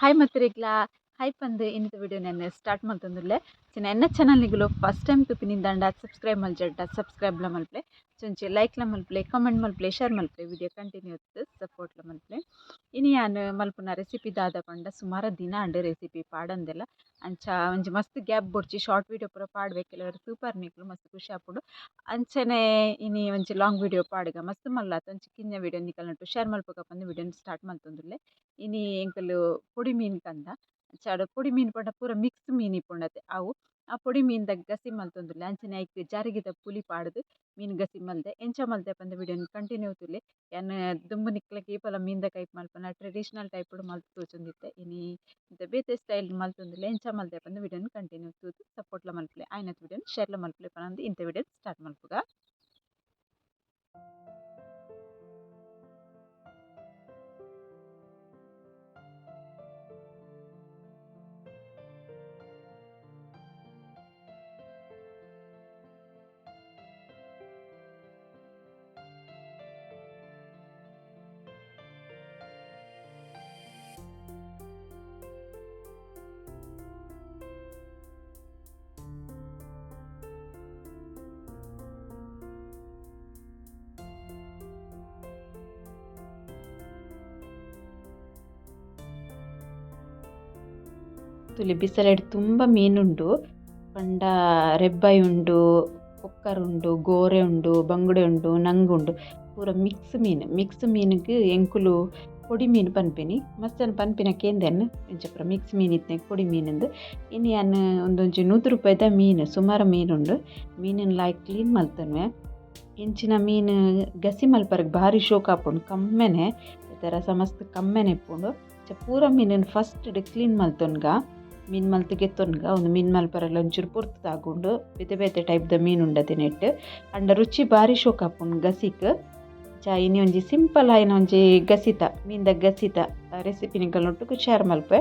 hi Matrigla. Hi ಪಂದು ಇನ್ನಿತ video ನಾನು ಸ್ಟಾರ್ಟ್ ಮಾಡ್ತಂದುಲ್ಲೆ ಚಿನ್ನ ಎನ್ನ ಚಾನಲ್ನಿಗಳು ಫಸ್ಟ್ ಟೈಮ್ ತುಪ್ಪಿನಿಂದಾಂಡ ಸಬ್ಸ್ಕ್ರೈಬ್ ಮಲ್ಜಡ್ಡ ಸಬ್ಸ್ಕ್ರೈಬ್ಲ ಮಲ್ಪಲೆ ಚೊಂಚಿ ಲೈಕ್ಲ ಮಲ್ಪಲೆ ಕಮೆಂಟ್ ಮಲ್ಪಲೆ ಶೇರ್ ಮಲ್ಪಲೆ ವಿಡಿಯೋ ಕಂಟಿನ್ಯೂ ಸಪೋರ್ಟ್ಲ ಮಲ್ಪಲೆ ಇನಿ ಯಾನ್ ಮಲ್ಪುನ ರೆಸಿಪಿ ದಾದ ಪಂಡ ಸುಮಾರು ದಿನ ಅಂಡ್ ರೆಸಿಪಿ ಪಾಡಂದೆಲ್ಲ. ಅಂಚ ಒಂಜಿ ಮಸ್ತ್ ಗ್ಯಾಪ್ ಬೊಡ್ಚಿ ಶಾರ್ಟ್ ವಿಡಿಯೋ ಪೂರ ಪಾಡ್ವೆ ಕೆಲವರು ಸೂಪರ್ ನಿಕ್ಲು ಮಸ್ತ್ ಖುಷಿ ಆಪುಡು. ಅಂಚನೆ ಇನಿ ಒಂಜಿ ಲಾಂಗ್ ವಿಡಿಯೋ ಪಾಡ್ಗ, ಮಸ್ತ್ ಮಲ್ಲಾತ ಒಂಜಿ ಕಿನ್ನ ವಿಡಿಯೋ ನಿಕಲ್ನಟ್ಟು ಶೇರ್ ಮಲ್ಪಕ ಪಂದ್ ವಿಡಿಯೋನ ಸ್ಟಾರ್ಟ್ ಮಲ್ತೊಂದುಲ್ಲೆ ಇನಿ ಎಂಕಲು ಪೊಡಿ ಮೀನ್ ಕಂದ. ಅಂಚಾಡ್ ಪುಡಿ ಮೀನ್ ಪಂಡ, ಪೂರ ಮಿಕ್ಸ್ ಮೀನ್ ಇಪ್ಪುಂಡತೆ ಅವು ಆ ಪೊಡಿ ಮೀನ್‌ದ ಗಸಿ ಮಲ್ತೊಂದುಲ್ಲೆ ಅಂಚನೆ ಐಕ್ ಜಾರಿಗಿದ ಪುಲಿ ಪಾಡ್ದ್ ಮೀನ್ ಗಸಿ ಮಲ್ದೆ. ಎಂಚ ಮಲ್ತೆ ಪಂದ ವಿಡಿಯೋನ ಕಂಟಿನ್ಯೂ ತೂಲೆ ಯಾನ್ ದುಂಬು ನಿಕ್ಲಗ್ ಈ ಪಲ ಮೀನ್‌ದ ಕೈಪ್ ಮಲ್ಪನ ಟ್ರೆಡಿಷನಲ್ ಟೈಪ್ ಮಲ್ತ್ ತೋಜೊಂದಿತ್ತೆ. ಇನಿ ಬೇತೆ ಸ್ಟೈಲ್ ಮಲ್ತೊಂದುಲ್ಲೆ ಎಂಚ ಮಲ್ತೆ ಪಂದ ವಿಡಿಯೋನ ಕಂಟಿನ್ಯೂ ತೂತು ಸಪೋರ್ಟ್‌ಲ ಮಲ್ಪಲೆ. ಆಯ್ನತ್ ವಿಡಿಯೋನ ಶೇರ್‌ಲ ಮಲ್ಪಲೆ ಪನಂದು ಇಂತ ವಿಡಿಯೋನ ಸ್ಟಾರ್ಟ್ ಮಲ್ಪುಗ. ತುಲಿ ಬಿಸಲೆಡ್ ತುಂಬ ಮೀನುಂಡು. ಪಂಡ ರೆಬ್ಬೈ ಉಂಡು ಕೊಕ್ಕರ್ ಉಂಡು ಗೋರೆ ಉಂಡು ಬಂಗುಡೆ ಉಂಡು ನಂಗುಂಡು. ಪೂರ ಮಿಕ್ಸ್ ಮೀನ್. ಮಿಕ್ಸ್ ಮೀನ್ಗ್ ಎಂಕುಲು ಕೊಡಿ ಮೀನು ಪನ್ಪಿನಿ. ಮಸ್ತ್ ಪನ್ಪಿನ ಕೇಂದೆನ್ ಇಂಚಪ್ರ ಮಿಕ್ಸ್ ಮೀನ್ ಇತ್ತೆ ಪೊಡಿ ಮೀನಿಂದು. ಇನ್ನು ಯಾನ್ ಒಂದೊಂಜಿ ನೂತು ರೂಪಾಯಿದ ಮೀನು, ಸುಮಾರು ಮೀನುಂಡು. ಮೀನಿನ ಲಾಯ್ಕ್ ಕ್ಲೀನ್ ಮಲ್ತನ್ವೆ. ಇಂಚಿನ ಮೀನು ಗಸಿ ಮಲ್ಪರೆಗ್ ಭಾರಿ ಶೋಕ್ ಆಪುಂಡು. ಕಮ್ಮೆನೆ ಈ ಥರ ಸಮಸ್ತ ಕಮ್ಮೆನೆ ಇಪ್ಪುಂಡು. ಪೂರ ಮೀನನ್ನು ಫಸ್ಟ್ ಕ್ಲೀನ್ ಮಲ್ತೊನ್ಗ. ಮೀನು ಮಲ್ತ್ ಗೆತ್ತೊನ್ಗ ಒಂದು ಮೀನು ಪರಲ್ಲ ಒಂಚೂರು ಪುರ್ತು ತಾಗೊಂಡು ಬೇತೆ ಬೇತೆ ಟೈಪ್ದ ಮೀನು ಉಂಡದೆ ನೆಟ್ಟು ಅಂಡ ರುಚಿ ಬಾರಿ ಶೋಕಾಪುಂಡು ಗಸಿಕ್ ಚಾ ಇನಿ ಒಂಜಿ ಸಿಂಪಲ್ ಆಯಿನ ಒಂಜಿ ಗಸಿತ, ಮೀನ್ದ ಗಸಿತ ರೆಸಿಪಿ ನಿಕಲ್ನೊಟ್ಟುಗು ಶೇರ್ ಮಲ್ಪೆ,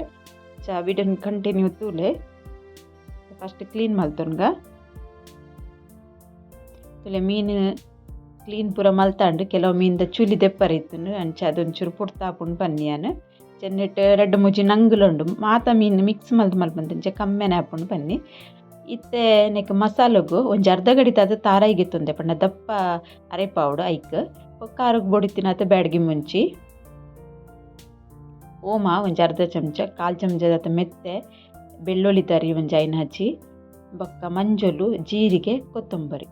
ಚಾ ವಿಡಿಯೋನ್ ಕಂಟಿನ್ಯೂ ತೂಲೆ ಫಸ್ಟ್ ಕ್ಲೀನ್ ಮಲ್ತೊನ್ಗ ತುಲೆ ಮೀನು ಕ್ಲೀನ್ ಪೂರ ಮಲ್ತಾಂಡು, ಕೆಲವು ಮೀನ್ದ ಚುಲಿ ದೆಪ್ಪರೆ ಇತ್ತುಂಡು ಅಂಚ ಅದೊಂಚೂರು ಪುಡ್ತಾಪುಂಡು ಪನ್ನಿಯಾನ್ ರೆಡ್ ರಡ್ಡ್ ಮೂಜಿ ನಂಗುಲುಂಡು ಮಾತ ಮೀನ್ ಮಿಕ್ಸ್ ಮಲ್ತ್ ಮಲ್ಪಂತಂಚ ಕಮ್ಮೆನೆ ಆಪುಂಡು ಬನ್ನಿ. ಇತ್ತೆ ನೆಕ್ ಮಸಾಲಗು ಒಂಜಿ ಅರ್ಧ ಗಡಿತಾದ್ ತಾರಾಯಿ ಗೆತ್ತೊಂದೆ ಪಂಡ ದಪ್ಪ ಅರೆ ಅರೆಪಾವುಡು ಐಕ್. ಕಾರುಗ್ ಬೊಡಿತಿನಾತ್ ಬ್ಯಾಡ್ಗಿ ಮುಂಚಿ. ಓಮ ಒಂಜಿ ಅರ್ಧ ಚಮಚ, ಕಾಲ್ ಚಮಚದಾತ ಮೆತ್ತೆ, ಬೆಳ್ಳುಳ್ಳಿ ತರಿ ಒಂಜಿ ಐನ ಹಚ್ಚಿ. ಬೊಕ್ಕ ಮಂಜೊಲು, ಜೀರಿಗೆ, ಕೊತ್ತಂಬರಿ.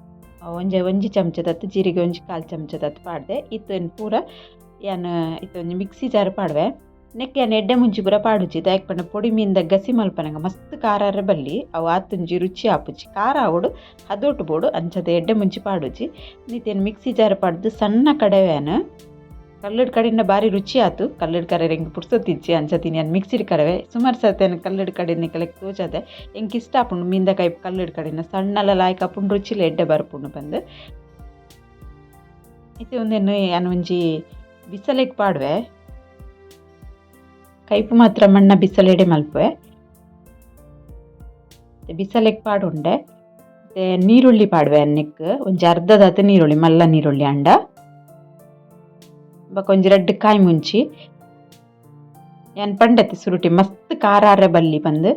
ಒಂಜಿ ಒಂಜಿ ಚಮಚದತ್ತು ಜೀರಿಗೆ ಒಂಜಿ ಕಾಲ್ ಚಮಚದತ್ತು ಪಾಡ್ದೆ. ಇತ್ತನ್ ಪೂರ ಯಾನ್ ಇತ್ತೊಂಜಿ ಮಿಕ್ಸಿ ಜಾರ್ ಪಾಡ್ವೆ. ನೆಕ್ ಯಾನ್ ಎಡ್ಡೆ ಮುಂಚಿ ಪೂರ ಪಾಡುಜಿ ದಾಯಕ್ ಪಂಡ ಪೊಡಿ ಮೀನ್ದ ಗಸಿ ಮಲ್ಪನಗ ಮಸ್ತ್ ಖಾರ ಬಲ್ಲಿ. ಅವು ಆತುಂಜಿ ರುಚಿ ಆಪುಜಿ ಖಾರ ಆವೊಡು ಹದೋಟು ಬೋಡು, ಅಂಚದ ಎಡ್ಡೆ ಮುಂಚಿ ಪಾಡುಜಿ ನೀತೇನು ಮಿಕ್ಸಿ ಜಾರ್ ಪಾಡ್ದು ಸಣ್ಣ ಕಡವೆನ ಕಲ್ಲಡ್ ಕಡೆಯಿಂದ ಬಾರಿ ರುಚಿ ಆತು. ಕಲ್ಲಡ್ ಕರೆ ಹೆಂಗೆ ಪುಡ್ಸೋತಿಜ್ಜಿ ಅಂಚತೀನಿ ನಾನು ಮಿಕ್ಸಿಡ್ ಕಡವೆ. ಸುಮಾರು ಸರ್ತಿ ಕಲ್ಲಡ್ ಕಡೆ ನಿಕಲೆಕ್ ತೋಚದೆ ಹೆಂಗೆ ಇಷ್ಟ ಆಪುಂಡು ಮೀಂದ ಕೈ ಕಲ್ಲಡ್ ಕಡೆನ ಸಣ್ಣಲ ಲಾಯ್ಕ ಆಪುಂಡು ರುಚಿಲ ಎಡ್ಡೆ ಬರ್ಪುಂಡು ಬಂದು. ಇತ್ತೆ ಒಂದೇನು, ಯಾನ್ ಒಂಜಿ ಬಿಸಲೆಗ್ ಪಾಡ್ವೆ. ಕೈಪು ಮಾತ್ರ ಮಣ್ಣ ಬಿಸಲೆಡೆ ಮಲ್ಪೆ ಬಿಸಲೆಗ್ ಪಾಡುಂಡೆ ಮತ್ತೆ ನೀರುಳ್ಳಿ ಪಾಡ್ವೆ ಅನ್ನೆಕ್ ಒಂಜಿ ಅರ್ಧದಾತ ನೀರುಳ್ಳಿ ಮಲ್ಲ ನೀರುಳ್ಳಿ ಅಂಡ ಬೊಕ ಒಂಜಿ ರಡ್ಡ್ ಕಾಯಿ ಮುಂಚಿ ಎನ್ ಪಂಡತೆ ಸುರುಟಿ ಮಸ್ತ್ ಕಾರಾರೆ ಬಲ್ಲಿ ಬಂದು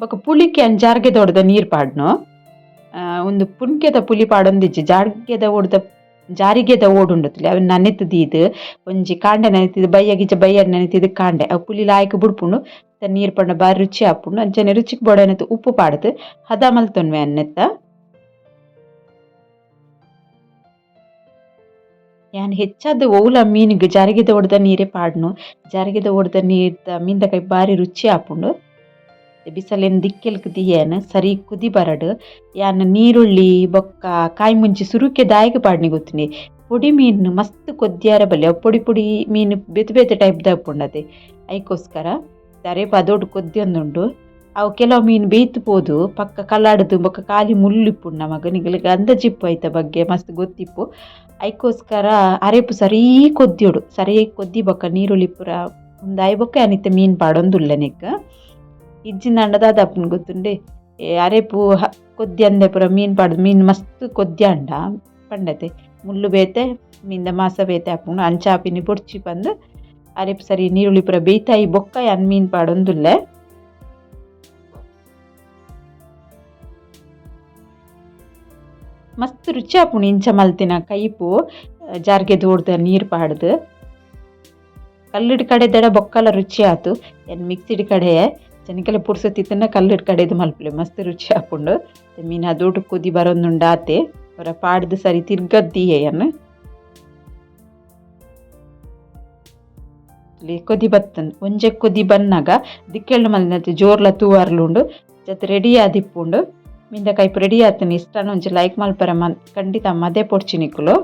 ಬೊಕ ಪುಳಿಕೆ ಅನ್ ಜಾರ್ಗೆದ ದೊಡ್ದ ನೀರ್ ಪಾಡ್ನು ಒಂದು ಪುನ್ಕೆದ ಪುಲಿ ಪಾಡೊಂದಿಜ್ಜಿ ಜಾರ್ಗೆದ ಹೊಡ್ದ ಜಾರಿಗೆದ ಓಡುಂಡತುಲೆ ಅವು ನನೆತ್ ದೀದ್ ಒಂಜಿ ಕಾಂಡೆ ನನೆತಿದ್ ಬಯ್ಯ ಗಿಜ್ಜ ಬಯ್ಯ ನನೆತಿದ್ ಕಾಂಡೆ. ಅವು ಪುಲಿ ಲಾಯ್ಕ್ ಬುಡ್ಪುಂಡು ನೀರ್ ಪಂಡ ಬಾರಿ ರುಚಿ ಆಪುಂಡು. ಅಂಚನೆ ರುಚಿಗ್ ಬೋಡನೆತ್ ಉಪ್ಪು ಪಾಡ್ದ್ ಹದ ಮಲ್ತೊನ್ವೆ ಅನ್ನೆತ್ತ. ಯಾನ್ ಹೆಚ್ಚಾದ ಓಲ ಮೀನಿಗೆ ಜಾರಿಗೆದ ಒಡ್ದ ನೀರೇ ಪಾಡ್ನು. ಜಾರಿಗೆದ ಒಡ್ದ ನೀರ್ದ ಮೀನ್ದ ಕೈ ಬಾರಿ ರುಚಿ ಆಪುಂಡು. ಬಿಸಲೆನ್ ದಿಕ್ಕೆಲ್ಕ್ ದಿಯೇನ್ ಸರಿ ಕುದಿ ಬರಡ್ ಯಾನ್ ನೀರುಳ್ಳಿ, ಬೊಕ್ಕ, ಕಾಯಿ ಮುಂಚಿ ಸುರುಕೆ ದಾಯಿಗೆ ಪಾಡ್ನಿ ಗೊತ್ತಿನಿ. ಪೊಡಿ ಮೀನ್ ಮಸ್ತ್ ಕೊದ್ದಿಯಾರೆ ಬಲ್ಲೆ, ಅವು ಪೊಡಿ ಪೊಡಿ ಮೀನ್ ಬೇತೆ ಬೇತೆ ಟೈಪ್ ದಾಪುಂಡದೆ ಐಕೋಸ್ಕರ ಅರೆಪ ಅದೊಟ್ಟು ಕೊದ್ದಿಯೊಂದುಂಡು ಅವು ಕೆಲವು ಮೀನು ಬೇಯ್ತ್ ಪೋದು ಪಕ್ಕ ಕಲ್ಲಾಡದು, ಬೊಕ್ಕ ಕಾಲಿ ಮುಳ್ಳು ಇಪ್ಪುಂಡು ನಮಕ್ ಅಂದ ಜಿಪ್ಪು ಐತ ಬಗ್ಗೆ ಮಸ್ತ್ ಗೊತ್ತಿಪ್ಪು. ಐಕೋಸ್ಕರ ಅರೆಪು ಸರಿ ಕೊದ್ದಿಯೋಡು ಸರಿ ಕೊದ್ದಿ ಬೊಕ್ಕ ನೀರುಳ್ಳಿ ಪುರ ಉಂದು ಆಯ್ ಬೊಕ್ಕ ಅನಿತ ಮೀನ್ ಪಾಡೊಂದುಲ್ಲೆ ಇಜ್ಜಿಂದ ದಾದ ಅಪ್ಪನ ಗೊತ್ತುಂಡೆ ಅರೆಪು ಕೊದ್ದಿ ಅಂದೆ ಪೂರ ಮೀನ್ ಪಾಡ್ದು ಮೀನ್ ಮಸ್ತ್ ಕೊದ್ದಿ ಅಂಡ ಪಂಡತೆ ಮುಳ್ಳು ಬೇತೆ ಮೀನ್ದ ಮಾಸ ಬೇತೆ ಆಪುಂಡು ಅಂಚಾಪಿನಿ ಪೊಡ್ಚಿ ಪಂದ್ ಅರೆಪ್ ಸರಿ ನೀರುಳ್ಳಿ ಪೂರ ಬೇಯ್ತಾಯಿ ಬೊಕ್ಕ ಅನ್ ಮೀನ್ ಪಾಡೊಂದುಲ್ಲೆ ಮಸ್ತ್ ರುಚಿ ಆಪುಂಡು ಇಂಚ ಮಲ್ತಿನ ಕೈಪು ಜಾರ್ಗೆ ದೋಡ್ದ ನೀರು ಪಾಡ್ದು ಕಲ್ಲುಡ್ ಕಡೆದಡ ಬೊಕ್ಕಲ ರುಚಿ ಆತು ಎನ್ ಮಿಕ್ಸಿಡ್ ಕಡೆ ಜನಕ್ಕೆಲ್ಲ ಪುರ್ಸೊತ್ತಿತ್ತನ ಕಲ್ಲುಡ್ ಕಡೆದು ಮಲ್ಪಲೆ ಮಸ್ತ್ ರುಚಿ ಆಪುಂಡು ಮೀನು ಅದೋಟು ಕುದಿ ಬರೊಂದುಂಡು ಆತೆ. ಅವರ ಪಾಡ್ದು ಸರಿ ತಿರ್ಗದ್ದಿಯೇಯನ್ ಕೊದಿ ಬತ್ತನ್. ಒಂಜೆ ಕೊದಿ ಬನ್ನಾಗ ದಿಕ್ಕೆಳ್ಳು ಮಲ್ನತ್ತೆ ಜೋರ್ಲ ತೂವಾರ್ಲುಂಡು. ಜತ್ ರೆಡಿ ಆದಿಪ್ಪುಂಡು ಮಿಂದ ಕೈಪ್ ರೆಡಿ ಆತನ ಇಷ್ಟ ಒಂಜಿ ಲೈಕ್ ಮಲ್ಪರ ಮನ್. ಖಂಡಿತ ಮದೆ ಪೊಡ್ಚಿನಿಕ್ಕುಲು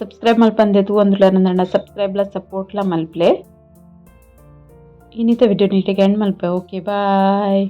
ಸಬ್ಸ್ಕ್ರೈಬ್ ಮಲ್ಪಂದೆ ತೂವೊಂದುಲ ನನ್ನ ಸಬ್ಸ್ಕ್ರೈಬ್ಲ ಸಪೋರ್ಟ್ಲ ಮಲ್ಪ್ಲೆ. ಇನ್ನಿತ ವಿಡಿಯೋ ನೀಟಿಗೆ ಎಂಡ್ ಮಲ್ಪೆ ಓಕೆ ಬಾಯ್